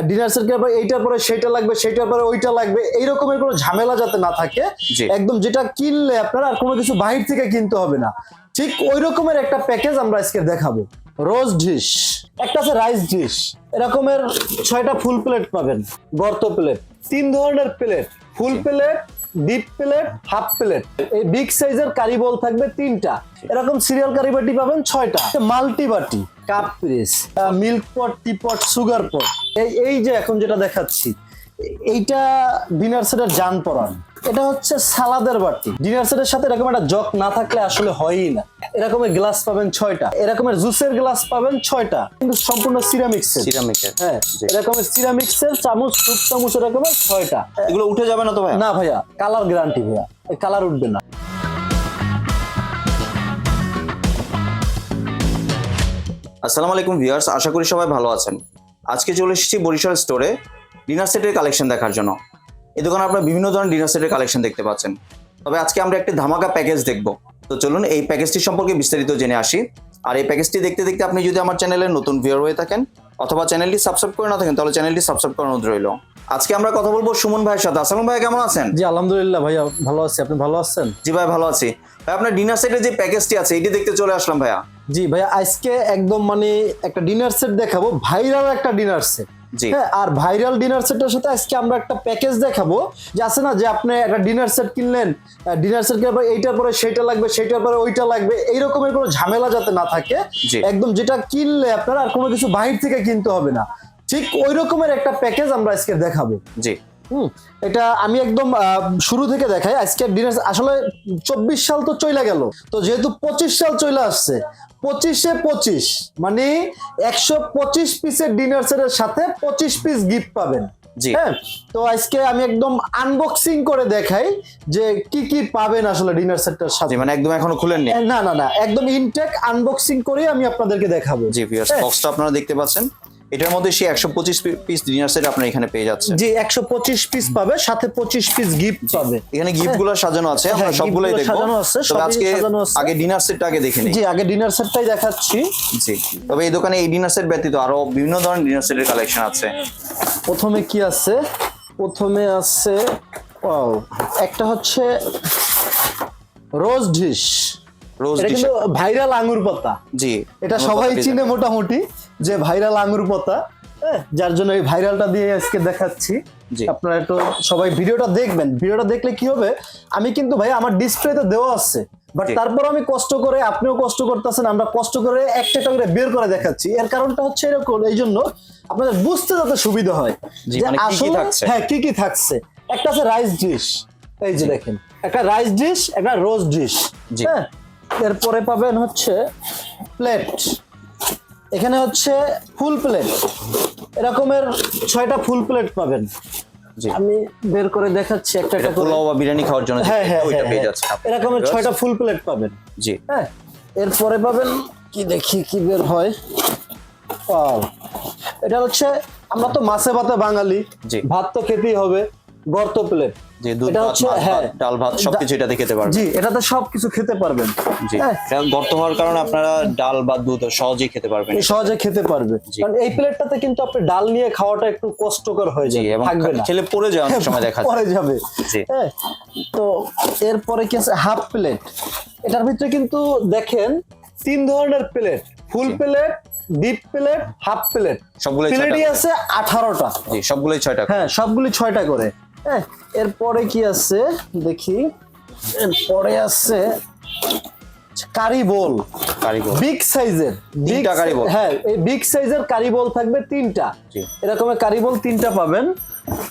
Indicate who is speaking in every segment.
Speaker 1: Dinner set কেনার পরে এইটার পরে সেটা লাগবে সেটার পরে ওইটা লাগবে এইরকমের কোনো ঝামেলা যাতে না থাকে। একদম যেটা কিনলে আপনার আর কোনো কিছু বাহির থেকে কিনতে হবে না ঠিক ওই রকমের একটা প্যাকেজ আমরা আজকে দেখাবো রোজ ডিশ একটা আছে রাইস ডিশ এরকমের ছয়টা ফুল প্লেট পাবেন গর্ত প্লেট তিন ধরনের plate full plate deep plate half plate এই বিগ সাইজের কারি বল থাকবে তিনটা। এরকম সিরিয়াল কারি বাটি পাবেন ছয়টা। মাল্টি বাটি। Cup press milk pot tea pot sugar pot এই এই যে এখন যেটা দেখাচ্ছি, এইটা ডিনার সেটার যান পরান। এটা হচ্ছে সালাদের বাটি। ডিনার সেটের সাথে এরকম একটা জগ না থাকলে আসলে হয়ই না। এরকমের গ্লাস পাবেন ছয়টা। এরকমের জুসের গ্লাস পাবেন ছয়টা। কিন্তু সম্পূর্ণ সিরামিক্স
Speaker 2: সিরামিকের
Speaker 1: হ্যাঁ। এরকমের সিরামিক্সের চামচ সুপ চামচ এরকমের ছয়টা।
Speaker 2: এগুলো উঠে যাবে না তো ভাই
Speaker 1: না ভাইয়া কালার গ্যারান্টি ভাইয়া। কালার উঠবে না।
Speaker 2: আসসালামু আলাইকুম ভিউয়ার্স আশা করি সবাই ভালো আছেন। আজকে চলে এসেছি বরিশাল স্টোরে ডিনার সেটের কালেকশন দেখার জন্য। এই দোকানে আপনারা বিভিন্ন ধরনের ডিনার সেটের কালেকশন দেখতে পাচ্ছেন। তবে আজকে আমরা একটি ধামাকা প্যাকেজ দেখব। তো চলুন এই প্যাকেজটি সম্পর্কে বিস্তারিত জেনে আসি। আর এই প্যাকেজটি দেখতে দেখতে আপনি যদি আমার চ্যানেলের নতুন ভিউয়ার হয়ে থাকেন অথবা চ্যানেলটি সাবস্ক্রাইব করে না থাকেন তাহলে চ্যানেলটি সাবস্ক্রাইব করানো রইল। আজকে আমরা কথা বলব সুমন ভাইয়ের সাথে। আসসালাম ভাই কেমন আছেন?
Speaker 1: জি আলহামদুলিল্লাহ ভাইয়া ভালো আছি। আপনি ভালো আছেন?
Speaker 2: জি ভাই ভালো আছি। ভাই আপনার ডিনার সেটের যে প্যাকেজটি আছে এটি দেখতে চলে আসলাম ভাইয়া।
Speaker 1: জি ভাইয়া আজকে একদম মানে একটা ডিনার সেট দেখাবো ভাইরাল একটা ডিনার সেট হ্যাঁ আর ভাইরাল ডিনার সেটের সাথে আজকে আমরা একটা প্যাকেজ দেখাবো। যে আছে না যে আপনি একটা ডিনার সেট কিনলেন ডিনার সেট কেনার পরে এইটার পরে সেটা লাগবে সেটার পরে ওইটা লাগবে এইরকমের কোনো ঝামেলা যাতে না থাকে একদম যেটা কিনলে আপনার আর কোনো কিছু বাহির থেকে কিনতে হবে না। ঠিক ওই রকমের একটা প্যাকেজ আমরা আজকে দেখাবো।
Speaker 2: জি।
Speaker 1: হুম এটা আমি একদম শুরু থেকে দেখাই। আজকে ডিনার আসলে চব্বিশ সাল তো চলে গেল। তো যেহেতু পঁচিশ সাল চলে আসছে পঁচিশে পঁচিশ মানে একশো পঁচিশ পিসের ডিনার সেটের সাথে পঁচিশ পিস গিফট পাবেন। হ্যাঁ তো আজকে আমি একদম আনবক্সিং করে দেখাই যে কি কি পাবেন আসলে ডিনার সেটটার সাথে।
Speaker 2: মানে একদম এখনও খুলেননি?
Speaker 1: না না না একদম ইনটেক আনবক্সিং করে আমি আপনাদেরকে দেখাবো।
Speaker 2: জি ভিউয়ার্স
Speaker 1: হ্যাঁ।
Speaker 2: বক্সটা আপনারা দেখতে পাচ্ছেন। এটার মধ্যে সেই একশো পঁচিশ পিস ডিনার সেট আপনার এখানে পেয়ে যাচ্ছেন।
Speaker 1: জি একশো পঁচিশ পিস পাবে সাথে পঁচিশ পিস গিফট পাবে।
Speaker 2: এখানে গিফটগুলো সাজানো আছে আমরা
Speaker 1: হ্যাঁ,
Speaker 2: সবগুলোই দেখব।
Speaker 1: সাজানো আছে,
Speaker 2: আজকে আগে ডিনার সেটটা আগে দেখে নিই।
Speaker 1: জি আগে ডিনার সেটটাই দেখাচ্ছি।
Speaker 2: জি তবে এই দোকানে এই ডিনার সেট ব্যতীত আরও বিভিন্ন ধরনের ডিনার সেটের কালেকশন আছে।
Speaker 1: প্রথমে কি আছে? প্রথমে আছে ওয়াও একটা হচ্ছে rose dish
Speaker 2: rose dish
Speaker 1: viral আঙ্গুর পাতা।
Speaker 2: জি
Speaker 1: এটা সবাই চিনে মোটামুটি। যে ভাইরাল আঙ্গুর পাতা যার জন্য এই ভাইরালটা দিয়ে আজকে দেখাচ্ছি। আপনারা একটু সবাই ভিডিওটা দেখবেন। ভিডিওটা দেখলে কি হবে? আমি কিন্তু ভাই আমার ডিসপ্লেতে দেওয়া আছে। বাট তারপর আমি কষ্ট করে আপনিও কষ্ট করতেছেন আমরা কষ্ট করে একটা একটা করে বের করে দেখাচ্ছি। এর কারণটা হচ্ছে এরকম এই জন্য আপনাদের বুঝতে যাতে সুবিধা হয় যে
Speaker 2: মানে
Speaker 1: আসলে-
Speaker 2: থাকছে?
Speaker 1: হ্যাঁ কি কি থাকছে? একটা আছে রাইস ডিশ এই যে দেখেন একটা রাইস ডিশ একটা রোজ ডিশ। হ্যাঁ এরপরে পাবেন হচ্ছে প্লেট এখানে হচ্ছে ফুল প্লেট এরকমের ছয়টা ফুল প্লেট পাবেন।
Speaker 2: জি।
Speaker 1: আমি বের করে দেখাচ্ছি একটা একটা
Speaker 2: পোলাও বা বিরিয়ানি খাওয়ার জন্য
Speaker 1: হ্যাঁ হ্যাঁ
Speaker 2: ওইটা
Speaker 1: হ্যাঁ,
Speaker 2: পেয়ে
Speaker 1: হ্যাঁ।
Speaker 2: যাচ্ছে
Speaker 1: এরকমের ছয়টা ফুল প্লেট পাবেন।
Speaker 2: জি।
Speaker 1: হ্যাঁ এরপরে পাবেন কি দেখি কি বের হয়! এটা হচ্ছে আমরা তো মাছে ভাতে বাঙালি। ভাত তো খেতেই হবে। গর্ত প্লেট
Speaker 2: যে দুধ
Speaker 1: হ্যাঁ।
Speaker 2: ডাল ভাত সবকিছু এটাতে খেতে পারবেন।
Speaker 1: জি এটাতে সবকিছু খেতে পারবেন।
Speaker 2: জি
Speaker 1: হ্যাঁ।
Speaker 2: গর্ত হওয়ার কারণে আপনারা ডাল বা দুধ সহজেই খেতে পারবেন।
Speaker 1: সহজে খেতে পারবে। কারণ এই প্লেটটাতে কিন্তু আপনি ডাল নিয়ে খাওয়াটা একটু কষ্টকর হয়ে যাবে
Speaker 2: এবং খেলে পড়ে যায় সময় দেখা যায়।
Speaker 1: পরে যাবে। হ্যাঁ। তো এরপরে কি আছে? Half plate. এটার ভিতরে কিন্তু দেখেন তিন ধরনের plate. Full plate deep plate half plate.
Speaker 2: সবগুলোই
Speaker 1: প্লেটই আছে আঠারোটা।
Speaker 2: জি সবগুলোই ছয়টা
Speaker 1: হ্যাঁ সবগুলি ছয়টা করে। হ্যাঁ এরপরে কি আছে? দেখি। এরপরে আছে কারি বোল। বিগ সাইজের।
Speaker 2: তিনটা কারি বল।
Speaker 1: হ্যাঁ এই বিগ সাইজের কারি বল থাকবে তিনটা।
Speaker 2: জি।
Speaker 1: এরকমের কারি বল তিনটা পাবেন।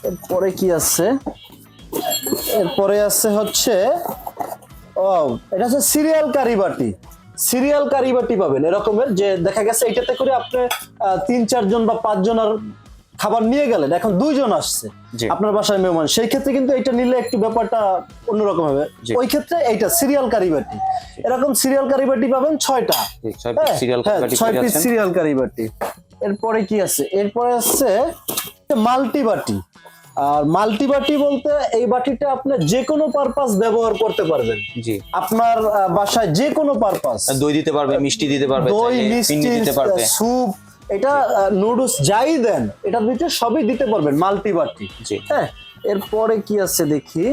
Speaker 1: এরপরে কি আছে? এরপরে আছে হচ্ছে ও এটা হচ্ছে সিরিয়াল কারি বাটি। সিরিয়াল কারি বাটি পাবেন। এরকমের যে দেখা গেছে এটাতে করে আপনি তিন চারজন বা পাঁচজন আর খাবার নিয়ে গেলেন এখন দুইজন আসছে আপনার বাসায় মেহমান। সেই ক্ষেত্রে কিন্তু এটা নিলে একটু ব্যাপারটা অন্যরকম হবে। ওই ক্ষেত্রে এইটা সিরিয়াল কারি বাটি এরকম সিরিয়াল কারি বাটি পাবেন ছয়টা।
Speaker 2: ছয় পিস সিরিয়াল
Speaker 1: হ্যাঁ,
Speaker 2: কাটি
Speaker 1: ছয়
Speaker 2: পেয়ে
Speaker 1: পিস
Speaker 2: যাচ্ছেন।
Speaker 1: সিরিয়াল কারি বাটি এরপরে কি আছে? এরপরে আছে মাল্টি বাটি। আর মাল্টি বাটি বলতে এই বাটিটা আপনি যে কোনো পারপাস ব্যবহার করতে পারবেন।
Speaker 2: জি।
Speaker 1: আপনার বাসায় যে কোনো পারপাস
Speaker 2: দই দিতে পারবে মিষ্টি দিতে পারবে
Speaker 1: দই মিষ্টি
Speaker 2: দিতে পারবে।
Speaker 1: স্যুপ এটা নুডলস যাই দেন এটা দিতে সবই দিতে পারবেন মাল্টি বাটি।
Speaker 2: জি।
Speaker 1: হ্যাঁ এরপরে কি আছে দেখি?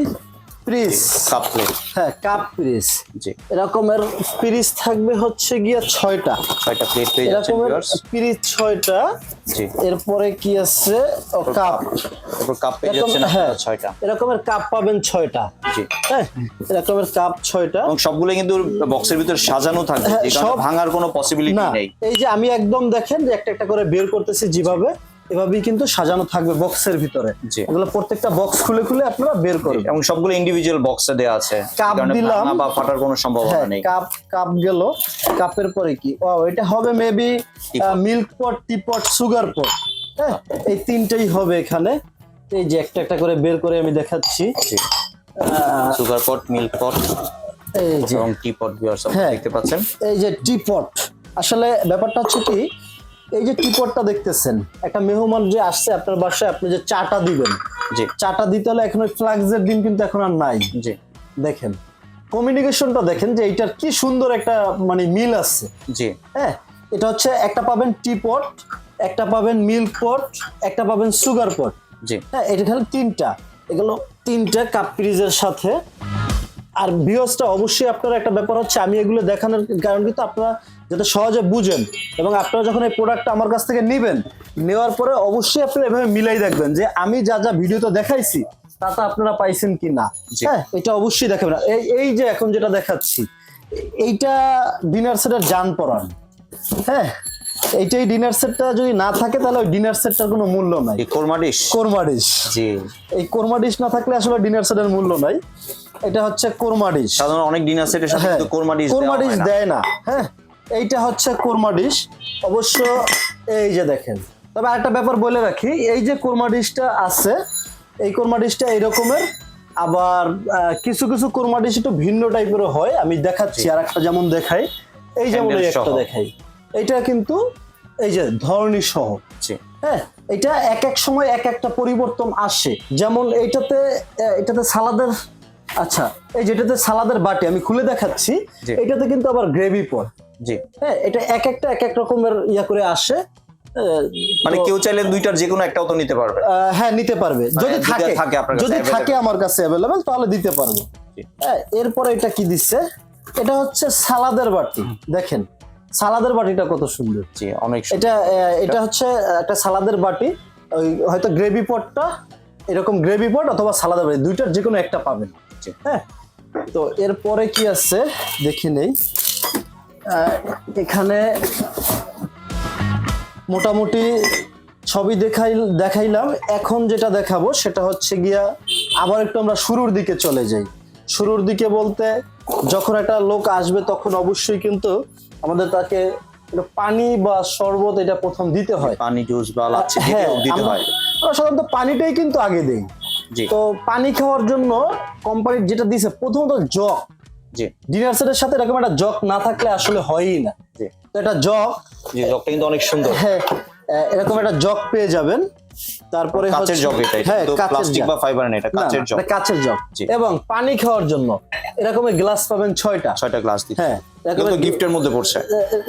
Speaker 1: প্রিস
Speaker 2: কাপ প্লেট
Speaker 1: হ্যাঁ কাপ প্রিস
Speaker 2: জি।
Speaker 1: এরকমের থাকবে হচ্ছে গিয়া ছয়টা।
Speaker 2: ছয়টা প্লেট পেয়ে যাচ্ছেন ভিউয়ার্স
Speaker 1: পিরিচ ছয়টা।
Speaker 2: জি।
Speaker 1: এরপরে কি আছে? ও কাপ।
Speaker 2: তারপর কাপ পেয়ে যাচ্ছেন
Speaker 1: হ্যাঁ
Speaker 2: আপনারা ছয়টা।
Speaker 1: এরকমের কাপ পাবেন ছয়টা।
Speaker 2: জি।
Speaker 1: হ্যাঁ এরকমের কাপ ছয়টা।
Speaker 2: এবং সবগুলো কিন্তু বক্সের ভিতরে সাজানো থাকবে।
Speaker 1: হ্যাঁ,
Speaker 2: কারণে ভাঙার কোনো পসিবিলিটি নেই।
Speaker 1: এই যে আমি একদম দেখেন যে একটা একটা করে বের করতেছি যেভাবে। এভাবেই কিন্তু সাজানো থাকবে বক্সের ভিতরে। এগুলো প্রত্যেকটা বক্স খুলে খুলে আপনারা বের করবেন।
Speaker 2: এবং সবগুলো ইন্ডিভিজুয়াল বক্সে দেওয়া আছে।
Speaker 1: কাপ দিলাম।
Speaker 2: বা ফাটার কোনো সম্ভাবনা
Speaker 1: হ্যাঁ
Speaker 2: নেই।
Speaker 1: কাপ কাপ গেল। কাপের পরে কি? ও এটা হবে maybe. Milk pot teapot sugar pot হ্যাঁ এই তিনটেই হবে এখানে। এই যে একটা একটা করে বের করে আমি দেখাচ্ছি।
Speaker 2: সুগার পট মিল্ক পট
Speaker 1: এই যে।
Speaker 2: এবং টি পট ভিউয়ার্স
Speaker 1: হ্যাঁ।
Speaker 2: দেখতে পাচ্ছেন।
Speaker 1: এই যে টিপট আসলে ব্যাপারটা হচ্ছে কি এই যে টিপটটা দেখতেছেন একটা মেহমান যে আসছে আপনার বাসায় আপনি যে চাটা দিবেন।
Speaker 2: জি।
Speaker 1: চাটা দিতে হলে এখন ওই ফ্লাক্সের দিন কিন্তু এখন আর নাই।
Speaker 2: জি।
Speaker 1: দেখেন কমিউনিকেশনটা দেখেন যে এইটার কি সুন্দর একটা মানে মিল আছে।
Speaker 2: জি।
Speaker 1: হ্যাঁ এটা হচ্ছে একটা পাবেন টি পট একটা পাবেন মিল্ক পট একটা পাবেন সুগার পট
Speaker 2: জি।
Speaker 1: হ্যাঁ এটা খালি তিনটা। এগুলো তিনটা কাপ ফ্রিজের সাথে। আর ভিওসটা অবশ্যই আপনার একটা ব্যাপার হচ্ছে আমি এগুলো দেখানোর কারণ কিন্তু আপনারা যাতে সহজে বুঝেন এবং আপনারা যখন এই প্রোডাক্টটা আমার কাছ থেকে নেবেন নেওয়ার পরে অবশ্যই আপনারা এভাবে মিলাই দেখবেন যে আমি যা যা ভিডিওতে দেখাইছি তা তাতে আপনারা পাইছেন কি না হ্যাঁ এটা অবশ্যই দেখাবেন। এই এই যে এখন যেটা দেখাচ্ছি এইটা ডিনার সেটের যান পরান। হ্যাঁ এইটাই ডিনার সেটটা যদি না থাকে তাহলে ওই ডিনার সেটটার কোনো মূল্য নাই।
Speaker 2: এই কোরমা ডিশ
Speaker 1: কোরমা ডিশ
Speaker 2: জি।
Speaker 1: এই কোরমা ডিশ না থাকলে আসলে ডিনার সেটের মূল্য নাই। এটা হচ্ছে কোরমা ডিশ
Speaker 2: সাধারণত অনেক ডিনার সেটের সাথে
Speaker 1: হ্যাঁ
Speaker 2: কিন্তু কোরমা ডিশ
Speaker 1: কোরমা ডিশ দেয় না। হ্যাঁ এইটা হচ্ছে কোরমা ডিশ। অবশ্য এই যে দেখেন। তবে আরেকটা ব্যাপার বলে রাখি এই যে কোরমা ডিশটা আছে এই কোরমা ডিশটা এইরকমের আবার কিছু কিছু কোরমা ডিশ একটু ভিন্ন টাইপেরও হয় আমি দেখাচ্ছি আর একটা যেমন দেখাই এই যেমন একটা দেখাই। এটা কিন্তু এই যে ধরনী সহ। হ্যাঁ এটা এক এক সময় এক একটা পরিবর্তন আসে। যেমন এইটাতে এটাতে সালাদের আচ্ছা এই যেটাতে সালাদের বাটি আমি খুলে দেখাচ্ছি এটাতে কিন্তু আবার গ্রেভি পট
Speaker 2: জি।
Speaker 1: হ্যাঁ এটা এক একটা এক এক রকমের ইয়া করে আসে।
Speaker 2: মানে কেউ চাইলে দুইটার যে কোনো একটাও তো নিতে পারবে।
Speaker 1: হ্যাঁ নিতে পারবে। যদি থাকে যদি থাকে আমার কাছে অ্যাভেলেবেল তাহলে দিতে পারব। হ্যাঁ এরপরে এটা কি দিচ্ছে? এটা হচ্ছে সালাদের বাটি। দেখেন সালাদের বাটিটা কত সুন্দর।
Speaker 2: জি অনেক
Speaker 1: এটা এটা হচ্ছে একটা সালাদের বাটি। ওই হয়তো গ্রেভি পটটা এরকম গ্রেভি পট অথবা সালাদের বাটি। দুইটার যে কোনো একটা পাবেন। হ্যাঁ তো এরপরে কি আছে? দেখি নেই। এখানে মোটামুটি ছবি দেখাই দেখাইলাম। এখন যেটা দেখাবো সেটা হচ্ছে গিয়া আবার একটু আমরা শুরুর দিকে চলে যাই। শুরুর দিকে বলতে যখন একটা লোক আসবে তখন অবশ্যই কিন্তু আমাদের তাকে পানি বা শরবত এটা প্রথম দিতে হয়।
Speaker 2: পানি জুস বা লাচ্ছি
Speaker 1: হ্যাঁ
Speaker 2: দিতে হয়।
Speaker 1: আমরা সাধারণত পানিটাই কিন্তু আগে দেই। তো পানি খাওয়ার জন্য কোম্পানি যেটা দিছে প্রথমত জগ।
Speaker 2: জি।
Speaker 1: ডিনার সেটের সাথে এরকম একটা জগ না থাকলে আসলে হয়ই না। তো এটা জগ
Speaker 2: জি জগটা কিন্তু অনেক সুন্দর।
Speaker 1: হ্যাঁ এরকম একটা জগ পেয়ে যাবেন। তারপরে
Speaker 2: কাচের জগ এটা
Speaker 1: হ্যাঁ
Speaker 2: প্লাস্টিক বা ফাইবার না এটা কাচের জগ
Speaker 1: কাচের জগ এবং পানি খাওয়ার জন্য এরকমের গ্লাস পাবেন ছয়টা।
Speaker 2: ছয়টা গ্লাস দিতে।
Speaker 1: হ্যাঁ
Speaker 2: এগুলো গিফটের মধ্যে পড়ছে।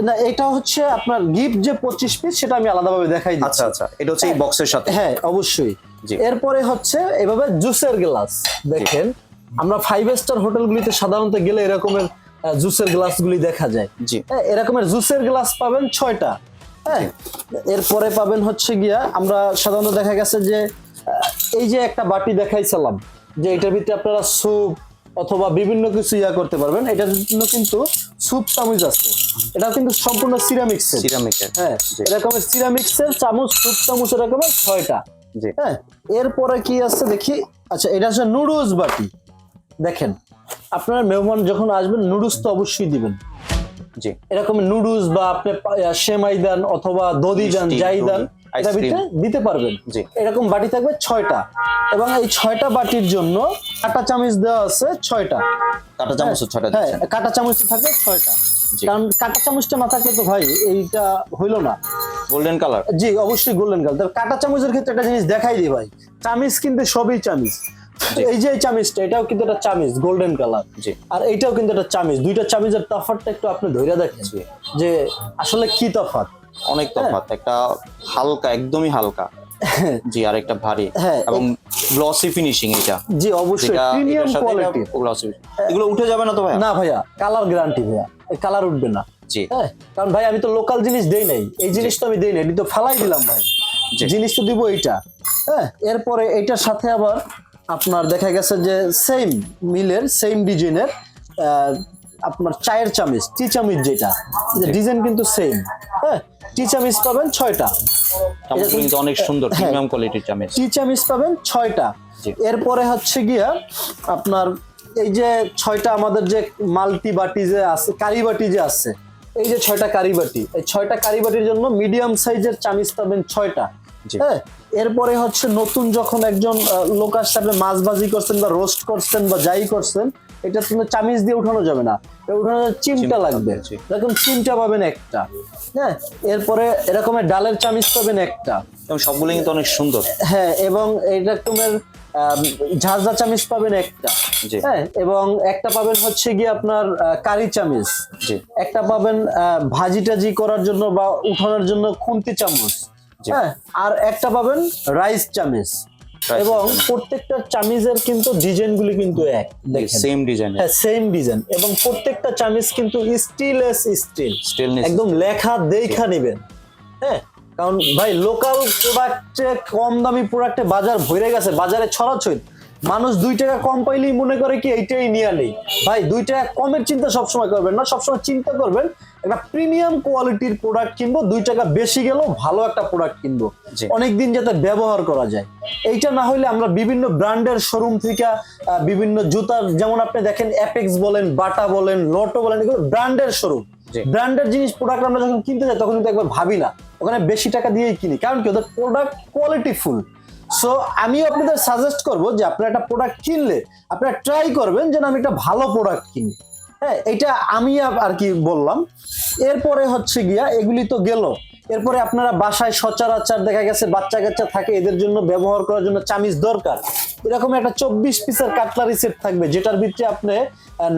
Speaker 1: না এটা হচ্ছে আপনার গিফট যে পঁচিশ পিস সেটা আমি আলাদাভাবে দেখাই দিচ্ছি।
Speaker 2: আচ্ছা আচ্ছা এটা হচ্ছে এই বক্সের সাথে।
Speaker 1: হ্যাঁ অবশ্যই।
Speaker 2: জি।
Speaker 1: এরপরে হচ্ছে এভাবে জুসের গ্লাস দেখেন। আমরা ফাইভ স্টার হোটেলগুলিতে সাধারণত গেলে এরকমের জুসের গ্লাসগুলি দেখা যায়।
Speaker 2: জি।
Speaker 1: হ্যাঁ এরকমের জুসের গ্লাস পাবেন ছয়টা। হ্যাঁ এরপরে পাবেন হচ্ছে গিয়া আমরা সাধারণত দেখা গেছে যে এই যে একটা বাটি দেখাইছিলাম যে এটার ভিতরে আপনারা স্যুপ অথবা বিভিন্ন কিছু ইয়া করতে পারবেন এটার জন্য কিন্তু স্যুপ চামচ আছে। এটা কিন্তু সম্পূর্ণ সিরামিক্সের
Speaker 2: সিরামিকের
Speaker 1: হ্যাঁ। এরকমের সিরামিক্সের চামচ স্যুপ চামচ এরকমের ছয়টা।
Speaker 2: জি।
Speaker 1: হ্যাঁ এরপরে কি আছে দেখি? আচ্ছা এটা হচ্ছে নুডলস বাটি। দেখেন আপনার মেহমান যখন আসবেন নুডলস তো অবশ্যই দিবেন।
Speaker 2: জি।
Speaker 1: এরকম নুডলস বা আপনি সেমাই দেন অথবা দধি দেন যাই দেন এটা দিতে পারবেন।
Speaker 2: জি।
Speaker 1: এরকম বাটি থাকবে ছয়টা। এবং এই ছয়টা বাটির জন্য কাটা চামচ দেওয়া আছে ছয়টা।
Speaker 2: কাটা চামচ ছয়টা
Speaker 1: হ্যাঁ
Speaker 2: দিচ্ছেন।
Speaker 1: কাটা চামচ থাকবে ছয়টা। কারণ কাটা চামচটা না থাকলে তো ভাই এইটা হইল না।
Speaker 2: গোল্ডেন কালার
Speaker 1: জি অবশ্যই গোল্ডেন কালার কাটা চামচের ক্ষেত্রে একটা জিনিস দেখাই দিই ভাই। চামিচ কিন্তু সবই চামিচ। এই যে এই চামিচটা এটাও কিন্তু একটা চামিচ গোল্ডেন কালার
Speaker 2: জি।
Speaker 1: আর এইটাও কিন্তু একটা চামিচ দুইটা চামিচের তফাৎটা একটু আপনি ধরে দেখেন যে আসলে কি তফাৎ?
Speaker 2: অনেক তফাৎ। একটা হালকা একদমই হালকা জি আর একটা ভারী
Speaker 1: হ্যাঁ,
Speaker 2: এবং গ্লসি ফিনিশিং এটা
Speaker 1: জি অবশ্যই প্রিমিয়াম কোয়ালিটি
Speaker 2: গ্লসি এগুলো উঠে যাবে না তো ভাই
Speaker 1: না ভাইয়া কালার গ্যারান্টি ভাইয়া। কালার উঠবে না।
Speaker 2: জি।
Speaker 1: হ্যাঁ কারণ ভাই আমি তো লোকাল জিনিস দেই নাই। এই জিনিস তো আমি দেই নাই এটি তো ফালাই দিলাম ভাই। জিনিস তো দিব এইটা। হ্যাঁ এরপরে এইটার সাথে আবার আপনার দেখা গেছে যে সেম মিলের সেম ডিজাইনের আপনার চায়ের চামিচ টি চামিচ যেটা ডিজাইন কিন্তু সেম হ্যাঁ টি চামিচ পাবেন ছয়টা
Speaker 2: কিন্তু অনেক সুন্দর। প্রিমিয়াম কোয়ালিটির চামচ
Speaker 1: টি চামিচ পাবেন ছয়টা। এরপরে হচ্ছে গিয়া আপনার এই যে ছয়টা আমাদের যে মাল্টি বাটি যে আছে কারি বাটি যে আছে এই যে ছয়টা কারি বাটি এই ছয়টা কারি বাটির জন্য মিডিয়াম সাইজের চামিচ পাবেন ছয়টা। হ্যাঁ এরপরে হচ্ছে নতুন যখন একজন লোক আসছে আপনি মাছ ভাজি করছেন বা রোস্ট করছেন বা যাই করছেন এটা কিন্তু চামিচ দিয়ে উঠানো যাবে না। এটা উঠানো চিমটা লাগবে। এরকম চিমটা পাবেন একটা। হ্যাঁ এরপরে এরকমের ডালের চামিচ পাবেন একটা।
Speaker 2: এবং সবগুলো কিন্তু অনেক সুন্দর।
Speaker 1: হ্যাঁ এবং এইটা তোমার ঝাঁঝা চামিচ পাবেন একটা। হ্যাঁ এবং একটা পাবেন হচ্ছে গিয়ে আপনার কারি চামিচ। একটা পাবেন আহ, ভাজি টাজি করার জন্য বা উঠানোর জন্য খুন্তি চামচ। হ্যাঁ আর একটা পাবেন রাইস
Speaker 2: চামিজ
Speaker 1: এবং। প্রত্যেকটা চামিজের কিন্তু ডিজাইন গুলি কিন্তু এক
Speaker 2: সেম ডিজাইন।
Speaker 1: হ্যাঁ সেম ডিজাইন। এবং প্রত্যেকটা চামিজ কিন্তু স্টিললেস স্টিল। একদম লেখা দেখা নিবেন। হ্যাঁ কারণ ভাই লোকাল প্রোডাক্টে কম দামি প্রোডাক্টে বাজার ভরে গেছে বাজারে ছড়াছড়ি। মানুষ দুই টাকা কম পাইলেই মনে করে কি এইটাই নিয়ে নেই। ভাই দুই টাকা কমের চিন্তা সবসময় করবেন না সবসময় চিন্তা করবেন একটা প্রিমিয়াম কোয়ালিটির প্রোডাক্ট কিনবো দুই টাকা বেশি গেলেও ভালো একটা প্রোডাক্ট কিনবো। অনেকদিন যাতে ব্যবহার করা যায়। এইটা না হলে আমরা বিভিন্ন ব্র্যান্ডের শোরুম থেকে বিভিন্ন জুতার যেমন আপনি দেখেন অ্যাপেক্স বলেন বাটা বলেন লটো বলেন এগুলো ব্র্যান্ডের শোরুম। ব্র্যান্ডের জিনিস প্রোডাক্ট আমরা যখন কিনতে যাই তখন কিন্তু একবার ভাবি না। ওখানে বেশি টাকা দিয়েই কিনি। কারণ কি? ওদের প্রোডাক্ট কোয়ালিটি ফুল সো আমিও আপনাদের সাজেস্ট করব যে আপনারা একটা প্রোডাক্ট কিনলে আপনারা ট্রাই করবেন যেন আমি একটা ভালো প্রোডাক্ট কিনি। হ্যাঁ এটা আমি আর কি বললাম। এরপরে হচ্ছে গিয়া, এগুলি তো গেল। এরপরে আপনারা বাসায় সচরাচর দেখা গেছে বাচ্চা কাচ্চা থাকে, এদের জন্য ব্যবহার করার জন্য চামিচ দরকার। এরকম একটা চব্বিশ পিসের কাটলারি সেট থাকবে, যেটার ভিতরে আপনি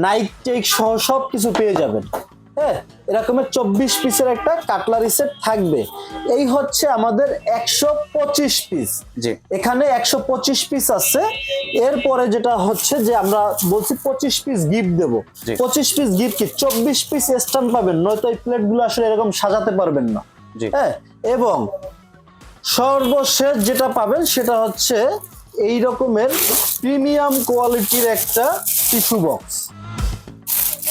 Speaker 1: নাইট টেক সহ সব কিছু পেয়ে যাবেন। হ্যাঁ এরকমের চব্বিশ পিসের একটা কাটলারি সেট থাকবে। এই হচ্ছে আমাদের একশো পঁচিশ পিস
Speaker 2: জি।
Speaker 1: এখানে একশো পঁচিশ পিস আছে। এরপরে যেটা হচ্ছে যে আমরা বলছি পঁচিশ পিস গিফট দেবো। পঁচিশ পিস গিফট কি? চব্বিশ পিস স্ট্যান্ড পাবেন নয়তো এই প্লেটগুলো আসলে এরকম সাজাতে পারবেন না। হ্যাঁ এবং সর্বশেষ যেটা পাবেন সেটা হচ্ছে এই রকমের প্রিমিয়াম কোয়ালিটির একটা টিস্যু বক্স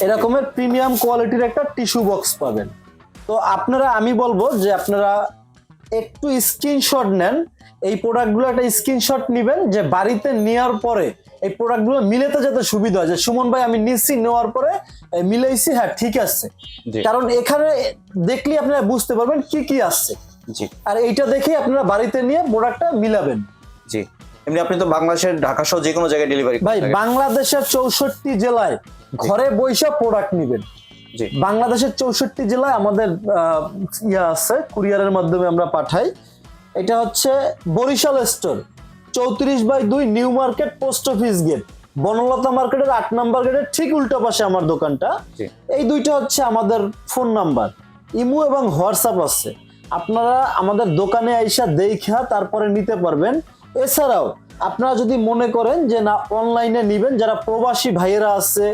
Speaker 1: এরকমের প্রিমিয়াম কোয়ালিটির একটা টিস্যু বক্স পাবেন। তো আপনারা আমি বলব যে আপনারা একটু স্ক্রিনশট নেন। এই প্রোডাক্টগুলো একটা স্ক্রিনশট নেবেন যে বাড়িতে নেওয়ার পরে এই প্রোডাক্টগুলো মিলেতে যাতে সুবিধা হয়। যে সুমন ভাই আমি নিচ্ছি নেওয়ার পরে মিলাইছি হ্যাঁ ঠিক আছে। কারণ এখানে দেখলে আপনারা বুঝতে পারবেন কি কি আসছে।
Speaker 2: জি।
Speaker 1: আর এইটা দেখে আপনারা বাড়িতে নিয়ে প্রোডাক্টটা মিলাবেন।
Speaker 2: জি। এমনি আপনি তো বাংলাদেশের ঢাকা সহ যে কোনো জায়গায় ডেলিভারি
Speaker 1: ভাই বাংলাদেশের চৌষট্টি জেলায় ঘরে বৈশা প্রোডাক্ট নিবেন। বাংলাদেশের চৌষট্টি জেলায় আমাদের ইয়া আছে কুরিয়ারের মাধ্যমে আমরা পাঠাই। এটা হচ্ছে বরিশাল স্টোর চৌত্রিশ বাই দুই new market post office gate Banalata মার্কেটের আট নাম্বার গেটের ঠিক উল্টো পাশে আমার দোকানটা। এই দুইটা হচ্ছে আমাদের ফোন নাম্বার ইমো এবং হোয়াটসঅ্যাপ আছে। আপনারা আমাদের দোকানে আইসা দেখা তারপরে নিতে পারবেন। এছাড়াও আপনারা যদি মনে করেন যে না অনলাইনে নিবেন যারা প্রবাসী ভাইয়েরা আছে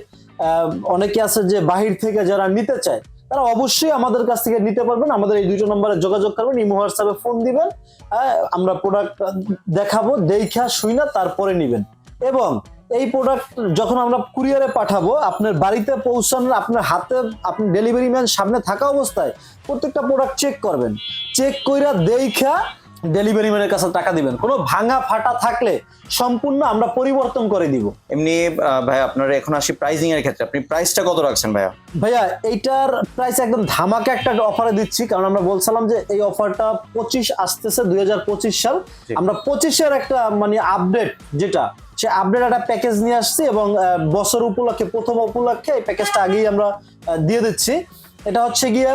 Speaker 1: অনেকে আছে যে বাহির থেকে যারা নিতে চায় তারা অবশ্যই আমাদের কাছ থেকে নিতে পারবেন। আমাদের এই দুটো নম্বরে যোগাযোগ করবেন ইমো হোয়াটসঅ্যাপে ফোন দিবেন আহ, আমরা প্রোডাক্ট দেখাবো দেখা শুই না তারপরে নিবেন। এবং এই প্রোডাক্ট যখন আমরা কুরিয়ারে পাঠাবো আপনার বাড়িতে পৌঁছানোর আপনার হাতে আপনি ডেলিভারি ম্যান সামনে থাকা অবস্থায় প্রত্যেকটা প্রোডাক্ট চেক করবেন। চেক কইরা দেখা ডেলিভারি ম্যানের কাছে টাকা দিবেন। কোনো ভাঙা ফাটা থাকলে সম্পূর্ণ আমরা পরিবর্তন করে দিব।
Speaker 2: এমনি ভাই আপনার এখন আসি প্রাইজিং এর ক্ষেত্রে। আপনি প্রাইসটা কত রাখছেন ভাইয়া?
Speaker 1: ভাইয়া এইটার প্রাইস একদম ধামাকা একটা অফারে দিচ্ছি। কারণ আমরা বলছিলাম যে এই অফারটা পঁচিশ আসতেছে দুই হাজার
Speaker 2: পঁচিশ সাল।
Speaker 1: আমরা পঁচিশের একটা মানে আপডেট যেটা সে আপডেট একটা প্যাকেজ নিয়ে আসছি এবং বছর উপলক্ষে প্রথম উপলক্ষে এই প্যাকেজটা আগেই আমরা দিয়ে দিচ্ছি। এটা হচ্ছে গিয়া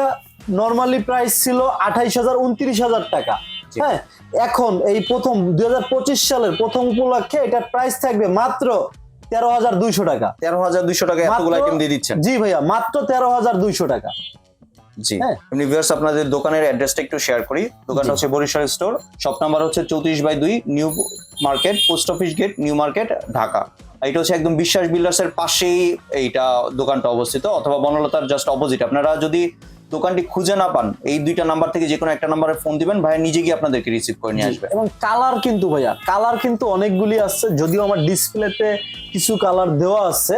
Speaker 1: নর্মালি প্রাইস ছিল আঠাইশ হাজার উনত্রিশ হাজার টাকা। হ্যাঁ এখন এই প্রথম দুই সালের প্রথম উপলক্ষে এটার প্রাইস থাকবে মাত্র তেরো হাজার দুইশো টাকা।
Speaker 2: তেরো হাজার দুইশো টাকা এতগুলো আইটেম দিয়ে দিচ্ছেন।
Speaker 1: জি ভাইয়া মাত্র তেরো হাজার দুইশো টাকা।
Speaker 2: জি।
Speaker 1: হ্যাঁ।
Speaker 2: এমনি ভিউয়ার্স আপনাদের দোকানের অ্যাড্রেসটা একটু শেয়ার করি। দোকানটা হচ্ছে বরিশাল স্টোর শপ নাম্বার হচ্ছে চৌত্রিশ বাই দুই new market post office gate new market Dhaka. এটা হচ্ছে একদম বিশ্বাস বিল্ডার্সের পাশেই এইটা দোকানটা অবস্থিত অথবা বনলতার জাস্ট অপোজিট আপনারা যদি দোকানটি খুঁজে না পান এই দুইটা নাম্বার থেকে যে কোনো একটা নাম্বারে ফোন দিবেন ভাই নিজে গিয়ে আপনাদেরকে রিসিভ করে নিয়ে আসবে।
Speaker 1: এবং কালার কিন্তু ভাইয়া কালার কিন্তু অনেকগুলি আছে যদিও আমার ডিসপ্লেতে কিছু কালার দেওয়া আছে।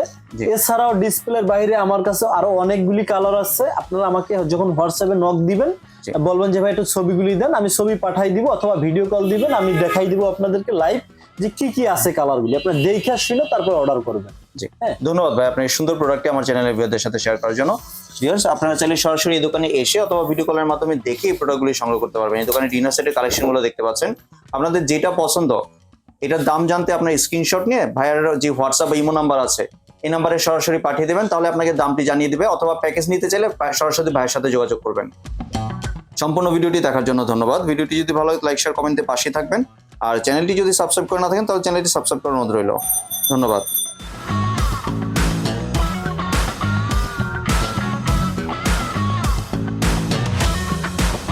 Speaker 1: এছাড়াও ডিসপ্লের বাইরে আমার কাছে আরও অনেকগুলি কালার আছে আপনারা আমাকে যখন হোয়াটসঅ্যাপে নক দিবেন বলবেন যে ভাই একটু ছবিগুলি দেন আমি ছবি পাঠাই দিব অথবা ভিডিও কল দিবেন আমি দেখাই দিব আপনাদেরকে লাইভ যে কি কি আছে কালারগুলি আপনারা দেখে শুনে তারপর অর্ডার করবেন।
Speaker 2: জি।
Speaker 1: হ্যাঁ।
Speaker 2: ধন্যবাদ ভাই আপনার এই সুন্দর প্রোডাক্টটি আমার চ্যানেলের ভিউয়ারদের সাথে শেয়ার করার জন্য। ভিউয়ার্স আপনারা চাইলে সরাসরি এই দোকানে এসে অথবা ভিডিও কলের মাধ্যমে দেখে এই প্রোডাক্টগুলি সংগ্রহ করতে পারবেন। এই দোকানে ডিনার সেটের কালেকশনগুলো দেখতে পাচ্ছেন। আপনাদের যেটা পছন্দ, এটার দাম জানতে আপনার স্ক্রিনশট নিয়ে ভাইয়ের যে হোয়াটসঅ্যাপ বা ইমো নাম্বার আছে, এই নাম্বারে সরাসরি পাঠিয়ে দেবেন, তাহলে আপনাকে দামটি জানিয়ে দেবে অথবা প্যাকেজ নিতে চাইলে সরাসরি ভাইয়ের সাথে যোগাযোগ করবেন। সম্পূর্ণ ভিডিওটি দেখার জন্য ধন্যবাদ। ভিডিওটি যদি ভালো লাগে লাইক শেয়ার কমেন্টে পাশে থাকবেন। আর চ্যানেলটি যদি সাবস্ক্রাইব করে না থাকেন, তাহলে চ্যানেলটি সাবস্ক্রাইব করার অনুরোধ রইল। ধন্যবাদ।